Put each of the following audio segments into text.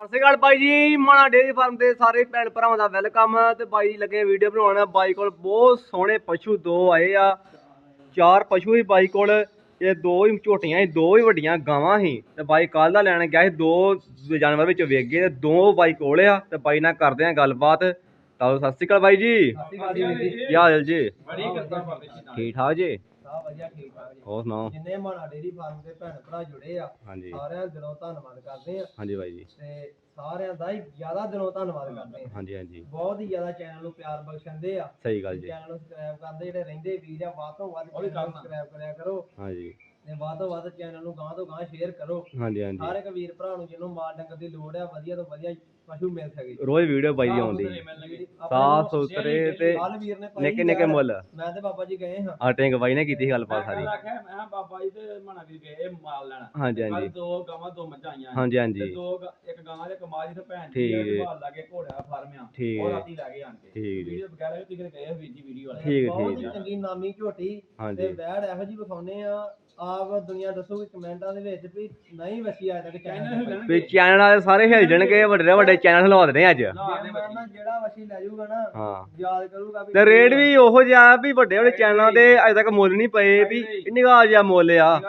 ਸਤਿ ਸ਼੍ਰੀ ਅਕਾਲ ਬਾਈ ਜੀ ਮਾਣਾ dairy farm ਦੇ ਸਾਰੇ ਭੈਣ ਭਰਾਵਾਂ ਦਾ ਵੈਲਕਮ। ਤੇ ਬਾਈ ਲੱਗੇ ਵੀਡੀਓ ਬਣਾਉਣ। ਬਾਈ ਕੋਲ ਬਹੁਤ ਸੋਹਣੇ ਪਸ਼ੂ ਦੋ ਆਏ ਆ। ਚਾਰ ਪਸ਼ੂ ਹੀ ਬਾਈ ਕੋਲ। ਇਹ ਦੋ ਹੀ ਝੋਟੀਆਂ ਸੀ ਦੋ ਹੀ ਵੱਡੀਆਂ ਗਾਵਾਂ ਸੀ। ਤੇ ਬਾਈ ਕੱਲ ਦਾ ਲੈਣ ਗਿਆ ਸੀ ਦੋ ਜਾਨਵਰ ਵਿੱਚ ਵੇਚ ਗਏ ਤੇ ਦੋ ਬਾਈ ਕੋਲ ਆ। ਤੇ ਬਾਈ ਨਾਲ ਕਰਦੇ ਆ ਗੱਲਬਾਤ। ਤਾਂ ਸਤਿ ਸ਼੍ਰੀ ਅਕਾਲ ਬਾਈ ਜੀ। ਕੀ ਹਾਲ ਜੀ? ਠੀਕ ਠਾਕ ਜੀ? ਵਧੀਆ ਠੀਕ ਠਾਕ ਜੀ। ਹੋਰ ਸੁਣਾਓ? ਜਿੰਨੇ ਮਾਣਾ ਡੇਰੀ ਫਾਰਮ ਦੇ ਭੈਣ ਭਰਾ ਜੁੜੇ ਆ ਹਾਂਜੀ। ਸਾਰਿਆਂ ਦਾ ਦਿਲੋਂ ਧੰਨਵਾਦ ਕਰਦੇ ਆ। ਹਾਂਜੀ ਬਾਈ ਜੀ। ਤੇ ਸਾਰਿਆਂ ਦਾ ਹੀ ਜ਼ਿਆਦਾ ਦਿਲੋਂ ਧੰਨਵਾਦ ਕਰਦੇ ਆ। ਹਾਂਜੀ ਹਾਂਜੀ। ਬਹੁਤ ਹੀ ਜ਼ਿਆਦਾ ਚੈਨਲ ਨੂੰ ਪਿਆਰ ਬਖਸ਼ਿੰਦੇ ਆ। ਸਹੀ ਗੱਲ ਜੀ। ਚੈਨਲ ਨੂੰ ਸਬਸਕ੍ਰਾਈਬ ਕਰਦੇ ਜਿਹੜੇ ਰਹਿੰਦੇ ਵੀਰ ਆ ਵੱਧ ਤੋਂ ਵੱਧ। ਸਬਸਕ੍ਰਾਈਬ ਕਰਿਆ ਕਰੋ। ਹਾਂਜੀ। ਤੇ ਵੱਧ ਤੋਂ ਵੱਧ ਚੈਨਲ ਨੂੰ ਗਾਂ ਤੋਂ ਗਾਂ ਸ਼ੇਅਰ ਕਰੋ। ਹਾਂਜੀ ਹਾਂਜੀ। ਹਰ ਇੱਕ ਵੀਰ ਭਰਾ ਨੂੰ ਜਿਹਨੂੰ ਮਾਲ ਡੰਗਰ ਦੀ ਲੋੜ ਆ ਵਧੀਆ ਤੋਂ ਵਧੀਆ ਪਸ਼ੂ ਮਿਲ ਸਕੇ। ਰੋਜ਼ ਵੀਡੀਓ ਬਾਈ ਦੀ ਆਉਂਦੀ ਸਾਫ਼ ਸੁਥਰੇ ਤੇ ਕੱਲ ਵੀਰ ਨੇ ਭਾਈ ਨਿੱਕੇ ਨਿੱਕੇ ਮੁੱਲ। ਮੈਂ ਤੇ ਬਾਬਾ ਜੀ ਗਏ ਹਾਂ। ਆਟੇ ਬਾਈ ਨੇ ਕੀਤੀ ਸੀ ਗੱਲਬਾਤ ਮੈਂ ਸਾਰੀ। ਆਖਿਆ ਮੈਂ ਕਿਹਾ ਬਾਬਾ ਜੀ ਤੇ ਮਣਾ ਵੀ ਗਏ ਮਾਲ ਲੈਣ। ਹਾਂਜੀ ਹਾਂਜੀ। ਦੋ ਗਾਵਾਂ ਦੋ ਮੱਝਾਂ ਆਈਆਂ। ਹਾਂਜੀ ਤੇ ਹਾਂਜੀ ਦੋ ਗ- ਇੱਕ ਗਾਂ ਦੇ ਕਮਾਲ ਤੇ ਭੈਣ ਠੀਕ। ਦੀ ਹੈ। ਭਾਲ ਲਾਗੇ ਘੋੜਾ ਫਾਰਮ ਆ ਠੀਕ। ਉਹ ਹੈ। ਰਾਤੀ ਲੈ ਕੇ ਆਣ ਕੇ। ਠੀਕ ਜੀ। ਵੀਡੀਓ ਬਗੈਰ ਤੁਸੀਂ ਗਏ ਵੀਰ ਜੀ ਵੀਡੀਓ ਵਾਲੇ। ਠੀਕ ਹੈ, ਬਹੁਤ ਠੀਕ ਹੀ ਹੈ। ਚੰਗੀ ਨਾਮੀ ਝੋਟੀ। ਤੇ ਹਾਂਜੀ ਵੈੜ ਇਹੋ ਜੀ ਵਿਖਾਉਨੇ ਆ ਆਪ ਦੁਨੀਆ ਦੱਸੋਗੇ ਕਮੈਂਟਾਂ ਦੇ ਵਿੱਚ ਵੀ ਨਹੀਂ ਵਸੀ ਆ ਤੱਕ ਚੈਨਲ ਵੀ ਚੈਨਲ ਵਾਲੇ ਸਾਰੇ ਹਿਲ ਜਾਣਗੇ ਵੱਡੇ ਵੱਡੇ ਚੈਨਲ ਹਿਲਵਾ ਦੇਣੇ ਅੱਜ। ਜਿਹੜਾ ਵਸੀ ਲੈ ਜਾਊਗਾ ਨਾ ਹਾਂ। ਯਾਦ ਕਰੂਗਾ ਵੀ ਤੇ ਰੇਟ ਵੀ ਉਹੋ ਜਿਹਾ ਵੀ ਵੱਡੇ ਵੱਡੇ ਚੈਨਲਾਂ ਤੇ ਅਜੇ ਤੱਕ ਮੁੱਲ ਨਹੀਂ ਪਏ ਵੀ ਨਿਗਾਹ ਜਿਹਾ ਮੁੱਲ ਆ।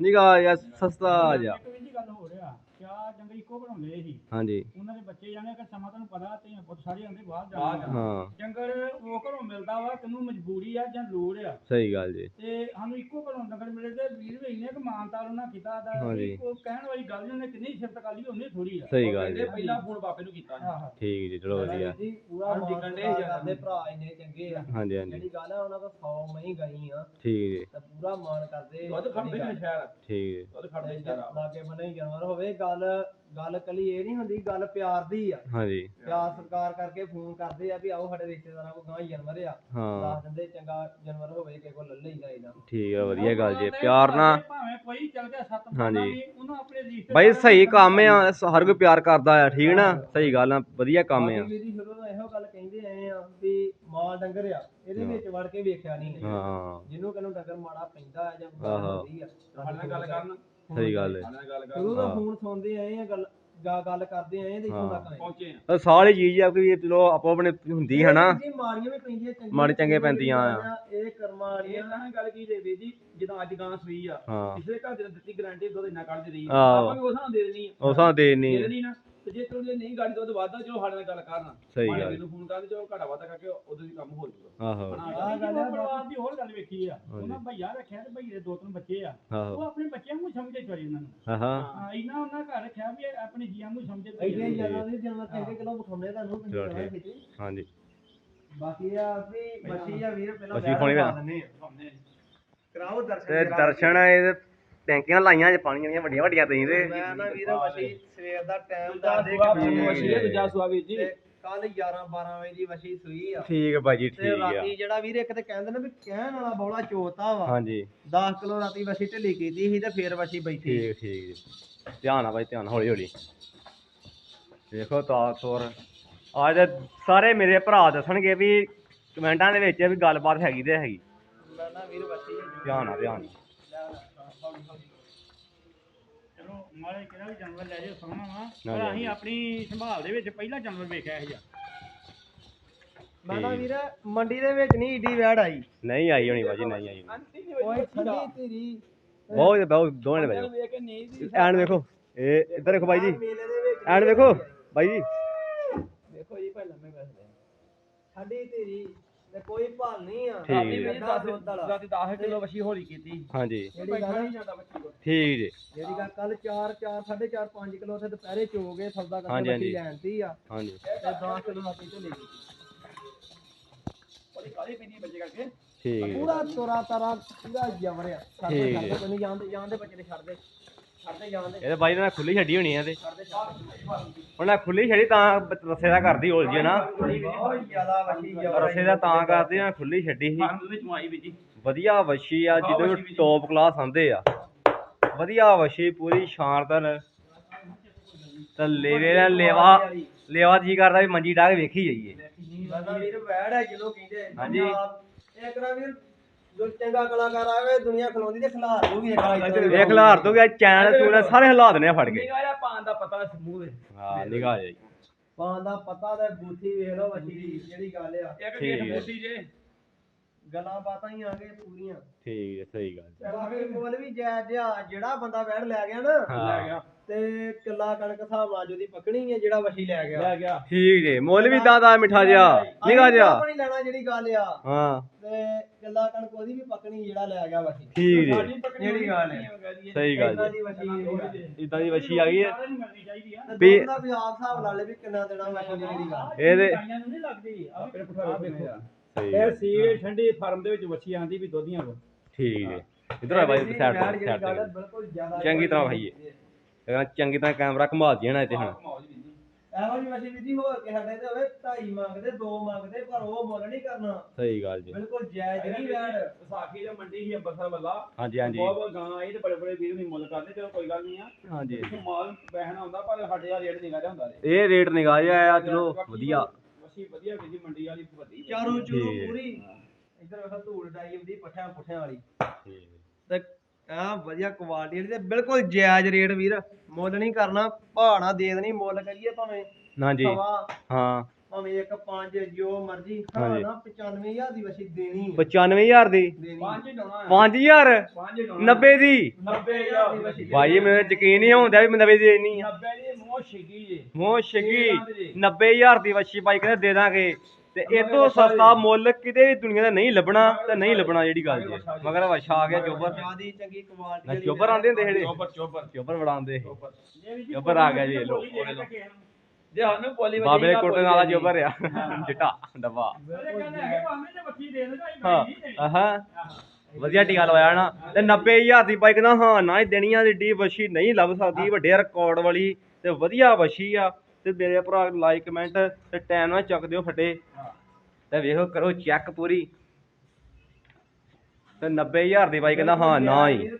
ਨਿਗਾਹ ਜਿਹਾ ਸਸਤਾ ਜਿਹਾ ਇੱਕ ਵੀ ਜੀ ਗੱਲ ਹੋ ਰਿਹਾ ਕਿਆ ਜੰਗਲ ਇੱਕੋ ਬਣਾਉਂਦੇ ਸੀ। ਹਾਂਜੀ। ਉਹਨਾਂ ਦੇ ਬੱਚੇ ਜਾਣੇ ਕਿ ਸਮਾਂ ਤੁਹਾਨੂੰ ਪਤਾ ਤੇ ਪੁੱਤ ਸਾਰੇ ਆਂਦੇ ਬਾਹਰ ਜਾਣਾ ਹਾਂ। ਜੰਗਲ ਉਹ ਘਰੋਂ ਮਿਲਦਾ ਵਾ ਤੈਨੂੰ ਮਜਬੂਰੀ ਆ ਜਾਂ ਲੋੜ ਆ। ਸਹੀ ਗੱਲ ਜੀ। ਤੇ ਸਾਨੂੰ ਇੱਕੋ ਘਰੋਂ ਡੰਗਰ ਮਿਲੇ ਤੇ ਵੀਰ ਵੀ ਇੰਨੇ ਕਿ ਮਾਨਤਾਲ ਉਹਨਾਂ ਕੀਤਾ ਦਾ। ਉਹ ਕਹਿਣ ਵਾਲੀ ਗੱਲ ਨਹੀਂ ਉਹਨੇ ਕਿੰਨੀ ਸਿਫਤ ਕਾਲੀ ਉਹਨੇ ਥੋੜੀ ਆ। ਸਹੀ ਗੱਲ ਜੀ। ਪਹਿਲਾ ਫੋਨ ਬਾਪੇ ਨੂੰ ਕੀਤਾ ਠੀਕ ਜੀ ਚਲੋ ਵਧੀਆ। ਜੀ ਪੂਰਾ ਜ਼ਿਆਦਾ ਕਰਦੇ ਭਰਾ ਇੰਨੇ ਚੰਗੇ ਆ। ਹਾਂਜੀ ਹਾਂਜੀ। ਜਿਹੜੀ ਗੱਲ ਆ ਉਹਨਾਂ ਕੋਲ 100 ਮਹੀਂ ਗਈ ਆ। ਠੀਕ ਜੀ। ਤੇ ਪੂਰਾ ਮਾਣ ਕਰਦੇ ਦੁੱਧ ਖੜਦੇ ਨੇ ਸ਼ਹਿਰ। ਠੀਕ ਜੀ। ਦੁੱਧ ਖੜਦੇ ਸ਼ਹਿਰ। ਆ। ਲਾਗੇ ਬਣੇ ਜਾਨਵਰ ਹੋਵੇ ਗੱਲ ਗੱਲ ਕਲੀ ਇਹ ਨਹੀਂ ਹੁੰਦੀ ਗੱਲ ਪਿਆਰ ਦੀ ਆ। ਹਾਂਜੀ। ਪਿਆਰ ਸਰਕਾਰ ਕਰਕੇ ਫੋਨ ਕਰਦੇ ਆ ਵੀ ਆਓ ਸਾਡੇ ਰਿਸ਼ਤੇਦਾਰਾਂ ਕੋਲ ਗਾਂ ਜਾਨਵਰ ਆ। ਹਾਂ। ਦੱਸ ਦਿੰਦੇ ਚੰਗਾ ਜਾਨਵਰ ਹੋਵੇ ਕਿਸੇ ਕੋਲ ਲੱਲੇ ਹੀ ਜਾਈਦਾ ਠੀਕ ਆ ਵਧੀਆ ਗੱਲ ਜੀ। ਪਿਆਰ ਨਾਲ ਭਾਵੇਂ ਕੋਈ ਚੱਲ ਗਿਆ ਸੱਤ ਹਾਂਜੀ। ਵੀ ਉਹਨੂੰ ਆਪਣੇ ਰਿਸ਼ਤੇ ਬਾਈ ਸਹੀ ਕੰਮ ਆ ਹਰ ਕੋਈ ਪਿਆਰ ਕਰਦਾ ਆ ਠੀਕ ਨਾ? ਸਹੀ ਗੱਲ ਆ ਵਧੀਆ ਕੰਮ ਆ। ਵੀਰੀ ਸ਼ੁਰੂ ਤੋਂ ਇਹੋ ਗੱਲ ਕਹਿੰਦੇ ਆਏ ਆ ਵੀ ਮਾਲ ਡੰਗਰ ਆ ਇਹਦੇ ਵਿੱਚ ਵੜ ਕੇ ਵੇਖਿਆ ਨਹੀਂ ਹੈ। ਜਿਹਨੂੰ ਕਹਿੰਨੂੰ ਡੰਗਰ ਮਾੜਾ ਪੈਂਦਾ ਆ ਜਾਂ ਆਹੋ। ਹੁੰਦੀ ਆ ਸਾਡੇ ਨਾਲ ਗੱਲ ਕਰਨ ਸਹੀ ਗੱਲ ਹੈ ਨਾਲ ਗੱਲ ਸ਼ੁਰੂ ਕਰਨ ਤੋਂ ਫੋਨ ਸੁਣਦੇ ਆਏ ਆ ਗੱਲ ਗਾ- ਗੱਲ ਕਰਦੇ ਆਏ ਆ ਤੇ ਇੱਥੋਂ ਹਾਂ। ਤੱਕ ਆਏ। ਪਹੁੰਚੇ ਆ। ਤਾਂ ਸਾਰੀ ਚੀਜ਼ ਆ ਕਿ ਚਲੋ ਆਪੋ ਆਪਣੇ ਹੁੰਦੀ ਹੈ ਨਾ। ਜੀ ਮਾੜੀਆਂ ਵੀ ਪੈਂਦੀਆਂ ਚੰਗੀਆਂ ਮਾੜੀ ਚੰਗੇ ਪੈਂਦੀਆਂ ਆ। ਇਹ ਕਰਮਾਂ ਇਹ ਵਾਲੀਆਂ ਤਾਂ ਗੱਲ ਕੀ ਦੇ ਜੀ ਜਦੋਂ ਅੱਜ ਗਾਂ ਸੂਈ ਆ ਹਾਂ। ਪਿਛਲੇ ਘਰ ਦੇ ਦਿੱਤੀ ਗਾਰੰਟੀ ਦੁੱਧ ਇੰਨਾ ਕੱਢ ਰਹੀ। ਆਹੋ। ਆਪਾਂ ਵੀ ਉਸ ਨਾਲ ਦੇ ਦੇਣੀ ਆ। ਉਹ ਸਾਂ ਦੇ ਦੇ ਨਹੀਂ ਦੇਣੀ ਨਾ। ਤੇ ਜੇ ਤੁਹਾਨੂੰ ਨਹੀਂ ਗਾੜੀ ਦੁੱਧ ਵਾਧਾ ਚਲੋ ਸਾਡੇ ਨਾਲ ਗੱਲ ਕਰਨ ਸਹੀ ਭਾਵੇਂ ਗੱਲ। ਮੈਨੂੰ ਫੋਨ ਕਰ ਦਿਓ ਘਾਟਾ ਵਾਧਾ ਕਰਕੇ ਉਦੋਂ ਦੀ ਕੰਮ ਹੋ ਜਾਊਗਾ। ਆਹੋ। ਆਹ ਗੱਲ ਆ ਪਰਿਵਾਰ ਦੀ ਹੋਰ ਗੱਲ ਵੇਖੀ ਆ ਉਹਨਾਂ ਭਈਆ ਰੱਖਿਆ ਤੇ ਭਈਏ ਦੇ ਦੋ ਤਿੰਨ ਬੱਚੇ ਆ। ਉਹ ਆਹੋ ਆਪਣੇ ਬੱਚਿਆਂ ਨੂੰ ਸਮਝੇ ਚੋਰੀ ਉਹਨਾਂ ਨੂੰ। ਹਾਂ ਹਾਂ। ਇਹਨਾਂ ਉਹਨਾਂ ਘਰ ਰੱਖਿਆ ਵੀ ਇਹ ਆਪਣੇ ਜੀਆਂ ਨੂੰ ਸਮਝੇ ਤੇ ਐਡੇ ਜਾਨਾਂ ਦੇ ਜਾਨਵਰ ਚੰਗੇ ਕਿਲੋ ਵਿਖਾਉਂਦੇ ਤੁਹਾਨੂੰ ਚਲੋ ਤੁਸੀਂ ਠੀਕ। ਖਿੱਚੀ। ਹਾਂਜੀ। ਬਾਕੀ ਆ ਵੀ ਬੱਚੀ ਆ ਵੀਰ ਪਹਿਲਾਂ ਪਾਉਣੀ ਪਹਿਲਾਂ। ਦਿੰਦੇ ਆ। ਕਰਾਓ ਦਰਸ਼ਨ ਤੇ ਜਰਾ। ਦਰਸ਼ਨ ਇਹ ਟੈਂਕੀਆਂ ਲਾਈਆਂ ਜੇ ਪਾਣੀ ਦੀਆਂ ਵੱਡੀਆਂ ਵੱਡੀਆਂ ਤੁਸੀਂ ਤੇ। ਮੈਂ ਨਾ ਵੀਰ ਵਸ਼ੀ ਸਵੇਰ ਦਾ ਟਾਈਮ ਦਾ ਦੇਖ ਸੁਆ ਠੀਕ ਹੈ। ਮਸ਼ੀਨ ਦੂਜਾ ਸੁਆ ਵੀਰ ਜੀ। ਕੱਲ 11 12 ਵਜੇ ਦੀ ਵਸ਼ੀ ਸੂਈ ਆ। ਠੀਕ ਹੈ ਬਾਈ ਜੀ ਤੇ ਠੀਕ ਆ। ਰਾਤੀ ਜਿਹੜਾ ਵੀਰ ਇੱਕ ਤੇ ਕਹਿੰਦੇ ਨੇ ਵੀ ਕਹਿਣ ਵਾਲਾ ਬੌਲਾ ਚੋਤਾ ਵਾ। ਹਾਂਜੀ। 10 ਕਿਲੋ ਰਾਤੀ ਵਸ਼ੀ ਢਿੱਲੀ ਕੀਤੀ ਸੀ ਤੇ ਫੇਰ ਵਸ਼ੀ ਬੈਠੀ ਠੀਕ ਠੀਕ ਜੀ। ਧਿਆਨ ਆ ਬਾਈ ਧਿਆਨ ਹੌਲੀ ਹੌਲੀ। ਦੇਖੋ ਤਾਸੁਰ ਅੱਜ ਦੇ ਸਾਰੇ ਮੇਰੇ ਭਰਾ ਦੱਸਣਗੇ ਵੀ ਕਮੈਂਟਾਂ ਦੇ ਵਿੱਚ ਵੀ ਗੱਲਬਾਤ ਹੈਗੀ ਤੇ ਹੈਗੀ। ਮੈਂ ਨਾ ਵੀਰ ਵਸ਼ੀ ਧਿਆਨ ਨਾਲ ਧਿਆਨ। ਚਲੋ ਮਾਰੇ ਕਿਹੜਾ ਵੀ ਜਾਨਵਰ ਲੈ ਜਾਓ ਸੋਹਣਾ ਵਾ। ਪਰ ਜੀ। ਅਸੀਂ ਆਪਣੀ ਸੰਭਾਲ ਦੇ ਵਿੱਚ ਪਹਿਲਾ ਜਾਨਵਰ ਵੇਖਿਆ ਇਹ ਜਿਹਾ। ਮੈਂ ਨਾ ਵੀਰ ਮੰਡੀ ਦੇ ਵਿੱਚ ਨਹੀਂ ਈਡੀ ਵੈੜ ਆਈ। ਨਹੀਂ ਆਈ ਹੋਣੀ ਬਾਜੀ ਨਹੀਂ ਆਈ ਓਏ ਠੰਡੀ ਧੀਰੀ ਬਹੁਤ ਬਹੁਤ ਦੋਵੇਂ ਨੇ ਬਾਈ ਵੇਖ ਕੇ ਨਹੀਂ ਜੀ ਐਨ ਵੇਖੋ ਇਹ ਇੱਧਰ ਦੇਖੋ ਬਾਈ ਜੀ। ਮੇਲੇ ਦੇ ਵਿੱਚ ਐਨ ਵੇਖੋ ਬਾਈ ਜੀ। ਦੇਖੋ ਜੀ ਪਹਿਲਾਂ ਮੈਂ ਦੱਸਦਾ। ਠੰਡੀ ਧੀਰੀ ਤੇ ਕੋਈ ਭਾਲ ਨਹੀਂ ਆ। ਠੀਕ ਰਾਤੀ ਹੈ। ਮੇਰੀ 10 ਰਾਤੀ 10 ਕਿਲੋ ਵਸ਼ੀ ਹੋਲੀ ਕੀਤੀ। ਹਾਂਜੀ। ਜਿਹੜੀ ਗੱਲ ਨਹੀਂ ਜਾਂਦਾ ਬੱਚੀ ਕੋਲ। ਠੀਕ ਜੀ ਜਿਹੜੀ ਗੱਲ ਕੱਲ 4 4 4.5 5 ਕਿਲੋ ਉੱਥੇ ਦੁਪਹਿਰੇ ਚੋ ਗਏ ਸੌਦਾ ਹਾਂਜੀ, ਕਰਕੇ ਹਾਂਜੀ। ਬੱਚੀ ਲੈਣਦੀ ਆ। ਹਾਂਜੀ। ਤੇ 10 ਕਿਲੋ ਰਾਤੀ ਢਿੱਲੀ ਗਈ ਬੜੀ ਕਾਲੀ ਪੈਂਦੀ ਬੱਚੇ ਕਰਕੇ? ਠੀਕ ਜੀ ਪੂਰਾ ਤੋਰਾ ਤਾਰਾ ਪੂਰਾ ਛੱਡਦੇ ਠੀਕ ਹੈ। ਜਾਂਦੇ ਜਾਂਦੇ ਬੱਚੇ ਨੇ ਛੱਡਦੇ ਇਹ ਤਾਂ ਬਾਈ ਨੇ ਖੁੱਲੀ ਛੱਡੀ ਹੋਣੀ ਆ ਤੇ। ਉਹਨਾਂ ਖੁੱਲੀ ਛੱਡੀ ਤਾਂ ਰਸੇ ਦਾ ਕਰਦੀ ਹੋਲ ਜੀ ਨਾ। ਰਸੇ ਦਾ ਤਾਂ ਕਰਦੀ ਨਾ ਖੁੱਲੀ ਛੱਡੀ ਸੀ। ਵਧੀਆ ਵਸ਼ੀ ਆ ਜਿਹਦੇ। ਟੌਪ ਕਲਾਸ ਆਂਦੇ ਆ। ਵਧੀਆ ਵਸ਼ੀ ਪੂਰੀ ਸ਼ਾਨਦਾਰ। ਤੇ ਲੇਵੇ ਦਾ ਲੇਵਾ ਲੇਵਾ ਜੀ ਕਰਦਾ ਵੀ ਮੰਜੀ ਢਾ ਕੇ ਵੇਖੀ ਜਾਈਏ। ਹਾਂਜੀ। ਇੱਕ ਨਾ ਵੀਰ ਜੋ ਚੰਗਾ ਕਲਾਕਾਰ ਆਵੇ ਦੁਨੀਆ ਖਲੋਂਦੀ ਤੇ ਖਿਲਾਰ ਦੂਗੀ ਇੱਕ ਵਾਰ ਵੇਖ ਲਾਰ ਤੋਂ ਗਿਆ ਚੈਨ ਚੂਨ ਸਾਰੇ ਹਿਲਾ ਦਨੇ ਫੜ ਕੇ। ਨਿਗਾਹ ਪਾਣ ਦਾ ਪਤਾ ਸਮੂਹ ਦੇ। ਹਾਂ ਨਿਗਾਹ ਜਾਈ ਪਾਣ ਦਾ ਪਤਾ ਤੇ ਬੂਥੀ ਵੇਖ ਲਓ ਵੱਡੀ ਦੀ ਜਿਹੜੀ ਗੱਲ ਆ। ਇੱਕ ਠੀਕ ਗੇਟ। ਮੋਟੀ ਜੇ। ਗੱਲਾਂ ਬਾਤਾਂ ਹੀ ਆ ਗਏ ਪੂਰੀਆਂ। ਠੀਕ ਹੈ ਸਹੀ ਗੱਲ। ਬਾਕੀ ਕੋਲ ਵੀ ਜੈ ਜਿਹਾ ਜਿਹੜਾ ਬੰਦਾ ਬੈਠ ਲੈ ਗਿਆ ਨਾ। ਲੈ ਗਿਆ। ਤੇ ਕਿੱਲਾ ਕਣਕ ਹਿਸਾਬ ਨਾਲ ਜਿਹਦੀ ਪਕਣੀ ਹੈ ਜਿਹੜਾ ਵਸ਼ੀ ਲੈ ਗਿਆ। ਲੈ ਗਿਆ। ਠੀਕ ਜੇ ਮੁੱਲ ਵੀ ਦਾਦਾ ਮਿੱਠਾ ਜਿਹਾ ਨਿਗਾਹ ਜਿਹਾ। ਆਪਣੀ ਲੈਣਾ ਜਿਹੜੀ ਗੱਲ ਆ। ਹਾਂ। ਤੇ ਕਿੱਲਾ ਕਣਕ ਉਹਦੀ ਵੀ ਪਕਣੀ ਜਿਹੜਾ ਲੈ ਗਿਆ ਵਸ਼ੀ ਠੀਕ ਜੇ। ਜਿਹੜੀ ਗੱਲ ਹੈ। ਸਹੀ ਗੱਲ ਜੀ। ਦੀ ਵਸ਼ੀ ਇਦਾਂ ਦੀ ਵੱਛੀ ਆ। ਗਈ ਹੈ ਵੀ- ਵੀ ਦਾ ਵੀ ਆਪ ਹਿਸਾਬ ਲਾ ਲੈ ਵੀ ਕਿੰਨਾ ਦੇਣਾ ਵਸ਼ੀ ਦੀ ਜਿਹੜੀ ਗੱਲ ਇਹਦੇ ਗਾਈਆਂ ਨੂੰ ਨਹੀਂ ਲੱਗਦੀ। ਆ ਆਪਣੇ ਪੁੱਠਾ ਵੇਖੋ ਸਹੀ ਇਹ ਗੱਲ। ਸੀ ਠੰਡੀ ਫਾਰਮ ਦੇ ਵਿੱਚ ਵੱਛੀ ਆਂਦੀ ਵੀ ਦੋਧੀਆਂ ਕੋ ਠੀਕ ਜੇ। ਇਧਰ ਆ ਬਾਈ ਸਾਈਡ ਤੇ ਸਾਈਡ ਗੱਲ ਹੈ, ਤੇ। ਬਿਲਕੁਲ ਜ਼ਿਆਦਾ ਚੰਗੀ ਤਰ੍ਹਾਂ ਵਹਾਈਏ। ਕਹਿੰਦਾ ਚੰਗੀ ਤਰ੍ਹਾਂ ਕੈਮਰਾ ਘੁਮਾ ਨਾ ਇੱਥੇ ਹੁਣ ਇਹੋ ਜਿਹੀ ਵਸ਼ੀ ਵੀ ਹੋਰ ਕੇ ਸਾਡੇ ਤੇ ਹੋਵੇ ਢਾਈ ਮੰਗਦੇ ਦੋ ਮੰਗਦੇ ਪਰ ਉਹ ਮੁੱਲ ਨਹੀਂ ਕਰਨਾ। ਸਹੀ ਗੱਲ ਜੀ। ਬਿਲਕੁਲ ਜਾਇਜ਼ ਨਹੀਂ ਵੈੜ। ਵਿਸਾਖੀ ਦੇ ਮੰਡੀ ਹੀ ਅੰਬਰਸਰ ਵੱਲਾ। ਹਾਂਜੀ ਹਾਂਜੀ। ਬਹੁਤ ਬਹੁਤ ਗਾਂ ਆਈ ਤੇ ਬੜੇ ਬੜੇ ਵੀਰ ਵੀ ਮੁੱਲ ਕਰਦੇ ਚਲੋ ਕੋਈ ਗੱਲ ਨਹੀਂ ਆ। ਹਾਂਜੀ। ਇੱਥੋਂ ਮਾਲ ਬਹਿਣਾ ਹੁੰਦਾ ਪਰ ਸਾਡੇ ਦਾ ਰੇਟ ਨਿਗਾ ਹੁੰਦਾ ਰੇ ਇਹ ਰੇਟ ਨਿਗਾਹ ਜਿਹਾ ਆ ਚਲੋ ਵਧੀਆ। ਵਧੀਆ ਵੀ ਜੀ ਮੰਡੀ ਵਾਲੀ ਵੱਡੀ ਚਾਰੂ ਚੂਰੂ। ਪੂਰੀ। ਇੱਧਰ ਵੇਖੋ ਧੂੜ ਡਾਈ ਹੁੰਦੀ ਪੱਠਿਆਂ ਪੁੱਠਿਆਂ ਵਾਲੀ। ਠੀਕ। ਤੇ ਆ ਵਧੀਆ ਕੁਆਲਿਟੀ ਵਾਲੀ ਤੇ ਬਿਲਕੁਲ ਜਾਇਜ਼ ਰੇਟ ਵੀਰ ਮੁੱਲ ਨਹੀਂ ਕਰਨਾ ਭਾਣਾ ਦੇ ਦੇਣੀ ਮੁੱਲ ਕਰੀਏ ਭਾਵੇਂ ਹਾਂਜੀ ਸਵਾ ਹਾਂ। ਭਾਵੇਂ ਇੱਕ ਪੰਜ ਜੋ ਮਰਜ਼ੀ ਹਾਂਜੀ। ਹਾਂ 95000 ਦੀ ਵਸ਼ੀ ਦੇਣੀ ਹੈ 95000 ਦੀ? ਦੇਣੀ ਪੰਜ ਡਾਉਣਾ 5000 ਪੰਜ ਹੀ ਡਾਉਣਾ 90 ਦੀ? 90000 ਦੀ ਵਸੀ ਭਾਈ ਮੈਨੂੰ ਯਕੀਨ ਨਹੀਂ ਆਉਂਦਾ ਵੀ ਮੈਂ 90 ਦੀ ਦੇਣੀ ਆ। 90 ਦੀ ਮੋਹ ਛਿਗੀ ਜੀ। ਮੋਹ ਸ਼ਗੀ 90000 ਦੀ ਵੱਛੀ ਬਾਈ ਕਹਿੰਦੇ ਦੇ ਦਾਂਗੇ। ਤੇ ਇਹ ਤੋਂ ਸਸਤਾ ਮੁੱਲ ਕਿਤੇ ਵੀ ਦੁਨੀਆ ਦਾ ਨਹੀਂ ਲੱਭਣਾ ਤੇ ਨਹੀਂ ਲੱਭਣਾ ਜਿਹੜੀ ਗੱਲ ਜੀ ਮਗਰ ਵੱਛਾ ਆ ਗਿਆ ਚੋਬਰ। ਜਿਆਦੀ ਚੰਗੀ ਕੁਆਲਿਟੀ ਨਾ ਚੋਬਰ ਆਂਦੇ ਹੁੰਦੇ ਜਿਹੜੇ ਚੋਬਰ ਚੋਬਰ। ਚੋਬਰ ਬੜਾਉਂਦੇ ਜੇ ਵੀ ਜੀ ਜਬਰ ਆ ਗਿਆ ਜੀ, ਇਹ। ਜੇ ਸਾਨੂੰ ਪੋਲੀ ਬਾਬੇ ਦੇ ਕੋਟੇ ਨਾਲ ਚੋਬਰ ਆ। ਚਿੱਟਾ ਡੱਬਾ। ਹੀ ਵਧੀਆ ਟੀਕਾ ਲਵਾਇਆ ਨਾ। ਤੇ 90000 ਦੀ ਬਾਈਕ ਨਾ ਹਾਂ ਨਾ ਹੀ ਦੇਣੀਆਂ ਦੀ ਡੀ ਵਸ਼ੀ ਨਹੀਂ ਲੱਭ ਸਕਦੀ ਵੱਡੇ ਰਿਕਾਰਡ ਵਾਲੀ ਤੇ ਵਧੀਆ ਵਸ਼ੀ ਆ। ਤੇ ਮੇਰੇ ਭਰਾ ਲਾਈਕ ਕਮੈਂਟ ਤੇ ਟਾਈਮ ਨਾਲ ਚੱਕ ਦਿਓ ਫਟੇ। ਤੇ ਵੇਖੋ ਕਰੋ ਚੈੱਕ ਪੂਰੀ। ਤੇ 90000 ਦੀ ਬਾਈਕ ਕਹਿੰਦਾ ਹਾਂ ਨਾ ਹੀ।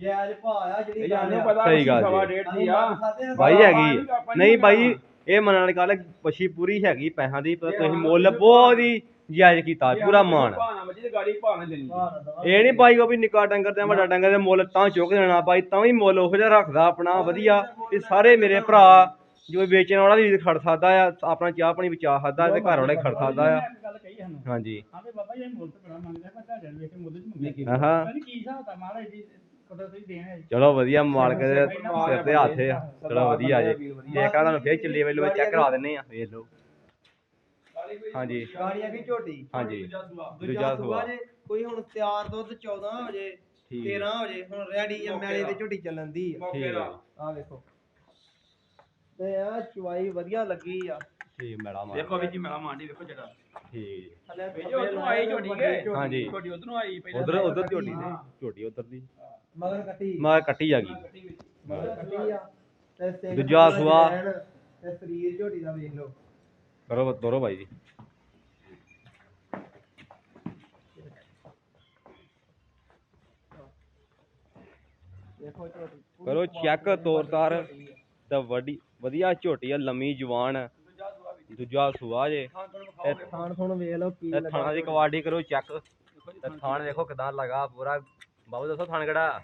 ਜਾਇਜ਼ ਭਾਅ ਆ ਜਿਹੜੀ ਇਹ ਗੱਲ ਜਾਨੂੰ ਆ। ਪਤਾ ਸਹੀ ਗੱਲ ਜੀ। ਸਵਾ ਡੇਢ ਦੀ ਆ। ਬਾਈ ਹੈਗੀ। ਨਹੀਂ ਬਾਈ ਇਹ ਮੰਨਣ ਵਾਲੀ ਗੱਲ ਵਸ਼ੀ ਪੂਰੀ ਹੈਗੀ ਪੈਸਿਆਂ ਦੀ ਪਰ ਤੁਸੀਂ ਮੁੱਲ ਬਹੁਤ ਹੀ ਜਾਇਜ਼ ਕੀਤਾ ਪੂਰਾ ਮਾਣ। ਭਾਣਾ ਮੱਜੀ ਦੀ ਗਾੜੀ ਭਾਣਾ ਦੇਣੀ। ਭਾਅ ਨਾ ਦਵਾ। ਇਹ ਨਹੀਂ ਬਾਈ ਉਹ ਵੀ ਨਿੱਕਾ ਡੰਗਰ ਤੇ ਵੱਡਾ ਡੰਗਰ ਦੇ ਮੁੱਲ ਤਾਂ ਚੁੱਕ ਦੇਣਾ ਬਾਈ ਤਾਂ ਵੀ ਮੁੱਲ ਉਹੋ ਜਿਹਾ ਰੱਖਦਾ ਆਪਣਾ ਵਧੀਆ। ਇਹ ਸਾਰੇ ਮੇਰੇ ਭਰਾ ਜੋ ਵੇਚਣ ਵਾਲਾ ਵੀ ਖੜ ਸਕਦਾ ਆ ਆਪਣਾ ਚਾਹ ਪਾਣੀ ਬਚਾ ਸਕਦਾ ਤੇ ਘਰ ਵਾਲਾ ਖੜ ਸਕਦਾ ਆ। ਇੱਕ ਗੱਲ ਕਹੀ ਸਾਨੂੰ ਹਾਂਜੀ। ਆਪੇ ਬਾਬਾ ਜੀ ਇਹ ਮੁੱਲ ਤੇ ਬੜਾ ਮੰਗਦਾ ਪਰ ਤੁਹਾਡੇ ਨੂੰ ਵੇਖ ਕੇ ਮੁੱਲ ਚ ਮੰਗਦਾ ਆਹਾ ਪਤਾ ਨੀ ਕੀ ਹਿਸਾਬ ਤਾਂ ਮਹਾਰਾਜ ਜੀ ਕਦੋਂ ਤੁਸੀਂ ਦੇਣਾ ਹੈ ਚਲੋ ਵਧੀਆ ਮਾਲਕ ਦੇ ਸਿਰ ਤੇ ਹੱਥ ਆ। ਚਲੋ ਵਧੀਆ ਜੀ। ਜੇ ਕਰਾਂ ਤੁਹਾਨੂੰ ਫੇਰ ਚੱਲੀ ਵੇਲੋ ਚੈੱਕ ਕਰਾ ਦਿੰਨੇ ਆ। ਵੇਖ ਲਓ। ਹਾਂਜੀ। ਗਾੜੀਆਂ ਕੀ ਝੋਟੀ। ਹਾਂਜੀ। ਦੂਜਾ ਦੂਜਾ ਸੂਆ ਜੇ ਕੋਈ ਹੁਣ ਤਿਆਰ ਦੁੱਧ 14 ਹੋ ਜੇ ਠੀਕ। 13 ਹੋ ਜੇ ਹੁਣ ਰੈਡੀ ਆ ਮੈਲੇ ਤੇ ਝੋਟੀ ਚੱਲਣ ਦੀ ਆ ਠੀਕ ਹੈ ਆ ਵੇਖੋ। ਤੇ ਆ ਚੁਆਈ ਵਧੀਆ ਲੱਗੀ ਆ। ਠੀਕ ਮੈਡਮ ਆ ਦੇਖੋ ਵੀ ਜੀ ਮੇਰਾ ਮਾਂਡੀ ਦੇਖੋ ਜਰਾ। ਠੀਕ। ਥੱਲੇ ਭੇਜੋ ਉਧਰੋਂ ਆਈ ਝੋਟੀ ਕੇ? ਹਾਂਜੀ। ਝੋਟੀ ਉਧਰੋਂ ਆਈ ਪਹਿਲਾਂ ਉਧਰ ਉਧਰ ਝੋਟੀ ਦੀ ਝੋਟੀ ਉਧਰ ਦੀ। ਮਗਰ ਕੱਟੀ। ਮੈਂ ਕੱਟੀ ਆ ਗਈ। ਮਗਰ ਕੱਟੀ ਆ। ਤੇ ਦੂਜਾ ਸੂਆ। ਤੇ ਸਰੀਰ ਝੋਟੀ ਦਾ ਵੇਖ ਲਓ। ਕਰੋ ਦੋਰੋ ਬਾਈ ਜੀ। ਦੇਖੋ ਝੋਟੀ। ਪੂਰੀ ਕਰੋ ਚੈੱਕ ਝੋਟੀ ਆ। ਤਾਂ ਵੱਡੀ ਵਧੀਆ ਝੋਟੀ ਆ ਲੰਮੀ ਜਵਾਨ ਦੂਜਾ ਸੁਆ ਜੇ। ਤੇ ਥਾਣ ਥੁਣ ਵੇਖ ਲਓ ਕੀ ਤੇ ਲੱਗਾ ਥਾਣਾ ਦੀ ਕੁਆਲਿਟੀ ਕਰੋ ਚੈੱਕ ਤੇ ਥਾਣ ਵੇਖੋ ਕਿਦਾਂ ਲਗਾ ਪੂਰਾ। ਬਾਬੂ ਦੱਸੋ ਥਾਣ ਕਿਹੜਾ?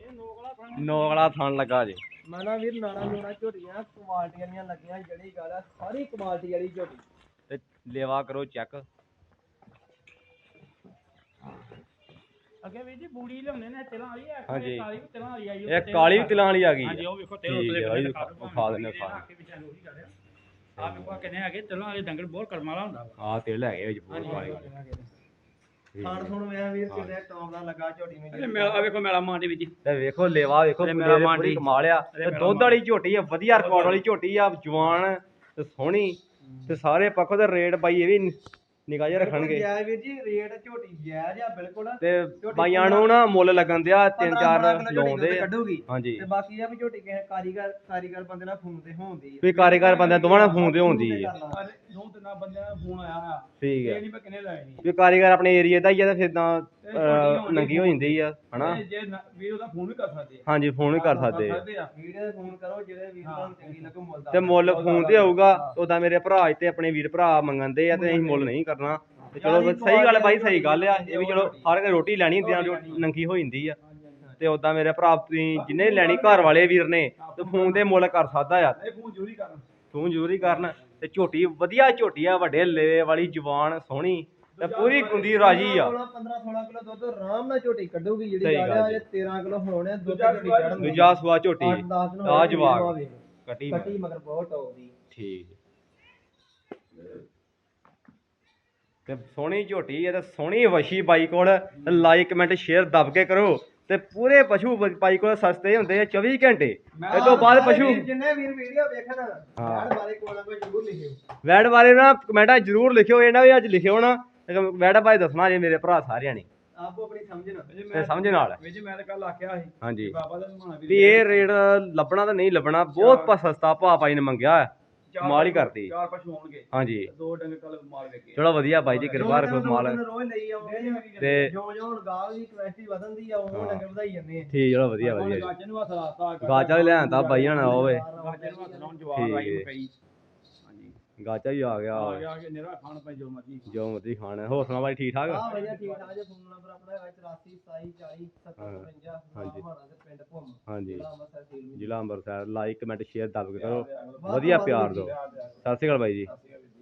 ਇਹ ਨੋਕਲਾ ਥਾਂ ਨੋਗਲਾ ਥਾਣ ਲੱਗਾ ਜੇ। ਮੈਂ ਨਾ ਵੀਰ ਨਾੜਾ ਨੂੜਾ ਝੋਟੀਆਂ ਕੁਆਲਿਟੀ ਵਾਲੀਆਂ ਲੱਗੀਆਂ ਜਿਹੜੀ ਗੱਲ ਆ ਸਾਰੀ ਕੁਆਲਿਟੀ ਵਾਲੀ ਝੋਟੀ। ਤੇ ਲੇਵਾ ਕਰੋ ਚੈੱਕ ਅੱਗੇ ਵੀ ਜੀ ਬੂੜੀ ਲਿਆਉਂਦੇ ਨੇ ਤਿਲਾਂ ਵਾਲੀ ਹੈ ਹਾਂਜੀ। ਕਾਲੀ ਵੀ ਤਿਲਾਂ ਵਾਲੀ ਆਈ ਇਹ ਕਾਲੀ ਵੀ ਤਿਲਾਂ ਵਾਲੀ ਆ ਗਈ। ਹਾਂਜੀ ਆ ਉਹ ਵੇਖੋ ਤਿਲ ਠੀਕ ਉਤਲੇ ਹੈ ਬਾਈ, ਬੰਦੇ ਦਾ ਵਿਖਾ ਦਿੰਦੇ ਵਿਖਾ ਆ। ਵੇਖੋ ਕਿੰਨੇ ਹੈਗੇ ਤਿਲਾਂ ਵਾਲੇ ਡੰਗਰ ਬਹੁਤ ਕਰਮ ਵਾਲਾ ਹੁੰਦਾ ਵਾ। ਆ ਤੇਲ ਹੈਗੇ ਵਿੱਚ ਪੂਰੇ ਪਾਏ ਥਾਣ ਥੁਣ ਵੇਖ ਵੀਰ ਕਿੰਨੇ ਟੌਪ ਦਾ ਲੱਗਾ ਝੋਟੀ ਨੂੰ ਇਹ ਮੇਰਾ ਵੇਖੋ ਮੇਰਾ ਮਾਂਡੀ ਵੀ ਜੀ। ਤੇ ਵੇਖੋ ਲੇਵਾ ਵੇਖੋ ਮੇਰਾ ਮਾਂਡੀ। ਕਮਾਲ ਆ। ਤੇ ਦੁੱਧ ਵਾਲੀ ਝੋਟੀ ਆ ਵਧੀਆ ਰਿਕਾਰਡ ਵਾਲੀ ਝੋਟੀ ਆ ਜਵਾਨ ਤੇ ਸੋਹਣੀ। ਤੇ ਸਾਰੇ ਪੱਖੋਂ ਤੇ ਰੇਟ ਬਾਈ ਇਹ ਵੀ ਨਿਗਾਹ ਜਿਹਾ ਰੱਖਣਗੇ। ਜਾਇ ਵੀਰ ਜੀ ਰੇਟ ਝੋਟੀ ਜਾਇਜ਼ ਆ ਬਿਲਕੁਲ। ਤੇ ਬਾਈਆਂ ਨੂੰ ਨਾ ਮੁੱਲ ਲੱਗਣ ਦਿਆ ਤਿੰਨ ਚਾਰ ਲਾਉਂਦੇ ਕੱਢੂਗੀ। ਹਾਂਜੀ। ਤੇ ਬਾਕੀ ਆ ਵੀ ਝੋਟੀ ਕਿਸੇ ਕਾਰੀਗਰ ਕਾਰੀਗਰ ਬੰਦੇ ਨਾਲ ਫੋਨ ਤੇ ਹੋਉਂਦੀ ਵੀ ਕਾਰੀਗਰ ਬੰਦਿਆਂ ਦੋਵਾਂ ਨਾਲ ਫੋਨ ਤੇ ਹੁੰਦੀ ਹੈ ਸਾਰੇ ਦੋ ਤਿੰਨ ਬੰਦਿਆਂ ਦਾ ਫੋਨ ਆਇਆ ਹੋਇਆ ਠੀਕ ਇਹ ਹੈ ਨਹੀਂ ਮੈਂ ਕਿੰਨੇ ਲਾਏ ਨਹੀਂ ਵੀ ਕਾਰੀਗਰ ਆਪਣੇ ਏਰੀਆ ਦਾ ਹੀ ਆ ਤੇ ਫਿਰ ਤਾਂ ਅਹ, ਨੰਗੀ ਹੋ ਜਾਂਦੀ ਆ ਹਨਾ? ਇਹ ਜੇ ਨਾ- ਵੀਰ ਉਹਦਾ ਫੋਨ ਵੀ ਕਰ ਸਕਦੇ ਆ। ਹਾਂਜੀ ਫੋਨ ਵੀ ਕਰ ਸਕਦੇ ਆ। ਸਕਦੇ ਆ। ਵੀਡੀਓ ਤੇ ਫੋਨ ਕਰੋ ਜਿਹੜੇ ਵੀਰ ਨੂੰ ਚੰਗੀ ਲੱਗੂ ਮੁੱਲ ਦਾ ਤੇ ਮੁੱਲ ਫੋਨ ਤੇ ਆਊਗਾ ਉਦਾਂ ਮੇਰੇ ਭਰਾ ਇੱਥੇ ਆਪਣੇ ਵੀਰ ਭਰਾ ਮੰਗਣਦੇ ਆ ਤੇ ਅਸੀਂ ਮੁੱਲ ਨਹੀਂ ਕਰਨਾ। ਤੇ ਚਲੋ ਸਹੀ ਗੱਲ ਬਾਈ ਸਹੀ ਗੱਲ ਆ। ਇਹ ਵੀ ਚਲੋ ਹਰ ਇੱਕ ਰੋਟੀ ਲੈਣੀ ਹੁੰਦੀ ਆ ਜੋ ਨੰਗੀ ਹੋ ਜਾਂਦੀ ਆ। ਤੇ ਉਦਾਂ ਮੇਰੇ ਭਰਾ ਤੁਸੀਂ ਜਿੰਨੇ ਲੈਣੀ ਘਰ ਵਾਲੇ ਵੀਰ ਨੇ ਤੇ ਫੋਨ ਤੇ ਮੁੱਲ ਕਰ ਸਕਦਾ ਆ। ਇਹ ਫੋਨ ਜ਼ਰੂਰੀ ਕਰਨ। ਜ਼ਰੂਰੀ ਕਰਨ। ਤੇ ਝੋਟੀ ਵਧੀਆ ਝੋਟੀ ਆ ਵੱਡੇ ਲੇਵੇ ਵਾਲੀ ਜਵਾਨ ਸੋਹਣੀ। ਤੇ ਪੂਰੀ ਕੁੰਦੀ ਰਾਜੀ ਆ। 15 16 ਕਿਲੋ ਦੁੱਧ ਆਰਾਮ ਨਾਲ ਝੋਟੀ ਕੱਢੂਗੀ ਜਿਹੜੀ ਸਹੀ ਗੱਲ ਗੱਲ ਆ ਜੀ। ਜੇ 13 ਕਿਲੋ ਹੋਣੇ ਦੁੱਧ ਝੋਟੀ ਚੜਨ ਦੂਜਾ ਸਵਾ ਝੋਟੀ। 10 ਦਿਨ ਆ ਜਵਾਕ। ਕੱਟੀ ਕੱਟੀ ਮਗਰ। ਬਹੁਤ ਆਉਂਦੀ ਠੀਕ। ਤੇ ਸੋਹਣੀ ਝੋਟੀ ਹੈ ਤੇ ਸੋਹਣੀ ਵਸ਼ੀ ਬਾਈ ਕੋਲ। ਲਾਈਕ ਕਮੈਂਟ ਸ਼ੇਅਰ ਦਬ ਕੇ ਕਰੋ। ਤੇ ਪੂਰੇ ਪਸ਼ੂ ਬ- ਬਾਈ ਕੋਲ ਸਸਤੇ ਹੁੰਦੇ ਆ 24 ਘੰਟੇ। ਇਹ ਤੋਂ ਬਾਅਦ ਪਸ਼ੂ ਜਿੰਨੇ ਵੀਰ ਵੀਡੀਓ ਵੇਖਣ ਹਾਂ। ਯਾਰ ਬਾਰੇ ਕੋਲ ਕੋਈ ਜ਼ਰੂਰ ਲਿਖਿਓ। ਵੈੜ ਬਾਰੇ ਨਾ ਕਮੈਂਟਾਂ ਜ਼ਰੂਰ ਲਿਖਿਓ ਇਹਨਾਂ ਵੀ ਅੱਜ ਲਿਖਿਓ ਨਾ। ਤੇ ਵੈੜ ਬਾਰੇ ਦੱਸਣਾ ਜੇ ਮੇਰੇ ਭਰਾ ਸਾਰਿਆਂ ਨੇ। ਆਪੋ ਆਪਣੀ ਤੇ ਸਮਝ ਨਾਲ। ਵਿੱਚ ਮੈਂ ਤਾਂ ਕੱਲ ਆਖਿਆ ਸੀ ਹਾਂਜੀ। ਕਿ ਬਾਬਾ ਦਾ ਨਿਮਾਣਾ ਵੀ ਇਹ ਰੇਟ ਲੱਭਣਾ ਤਾਂ ਨਹੀਂ ਲੱਭਣਾ ਬਹੁਤ ਪ- ਸਸਤਾ ਭਾ ਬਾਈ ਨੇ ਮੰਗਿਆ ਹੈ। ਕਮਾਲ ਹੀ ਕਰਤੀ। ਚਾਰ ਪਸ਼ੂ ਹੋਣਗੇ। ਹਾਂਜੀ। ਦੋ ਡੰਗ ਕੱਲ ਮਾਲ ਵੇਖੇ ਚਲੋ ਵਧੀਆ ਬਾਈ ਜੀ ਕਿਰਪਾ ਰੱਖੋ ਮਾਲ। ਤੇ ਜੋ ਜੋ ਹੁਣ ਗਾਹ ਦੀ ਕਵੈਸਟੀ ਵਧਣਦੀ ਆ ਉਹ ਹਾਂ। ਡੰਗਰ ਵਧਾਈ ਜਾਂਦੇ ਆ। ਠੀਕ ਚਲੋ ਵਧੀਆ ਵਧੀਆ ਜੀ। ਗਾਜੇ ਨੂੰ ਹੱਥ ਲਾਤਾ ਗਾਚਾ ਵੀ ਲਿਆਂਦਾ ਬਾਈ ਹਣਾ ਓਏ ਗਾਜੇ ਨੂੰ ਹੱਥ ਲਾਉਣ ਜਵਾਬ ਆਈ। ਮਕਈ ਗਾਚਾ ਵੀ ਆ ਗਿਆ ਆ ਗਿਆ ਕਿ ਨਿਰਾ ਖਾਣ ਪੈ ਜੋ ਮਰਜ਼ੀ ਜੋ ਮਰਜ਼ੀ ਖਾਣਾ। ਹੋਰ ਸੁਣਾ ਬਾਈ ਠੀਕ ਠਾਕ? ਹਾਂ ਵਧੀਆ ਠੀਕ ਠਾਕ। ਜੇ ਫੋਨ ਨੰਬਰ ਆਪਣਾ ਹੈਗਾ 84 27 40 70 55 ਹਾਂਜੀ। ਪਿੰਡ ਭੁੰਮ ਹਾਂਜੀ। ਜ਼ਿਲ੍ਹਾ ਅੰਮ੍ਰਿਤਸਰ ਲਾਈਕ ਕਮੈਂਟ ਸ਼ੇਅਰ ਦਬ ਕੇ ਕਰੋ। ਵੱਧ ਵਧੀਆ ਪਿਆਰ। ਦਿਓ। ਸਤਿ ਸ਼੍ਰੀ ਅਕਾਲ ਬਾਈ ਜੀ।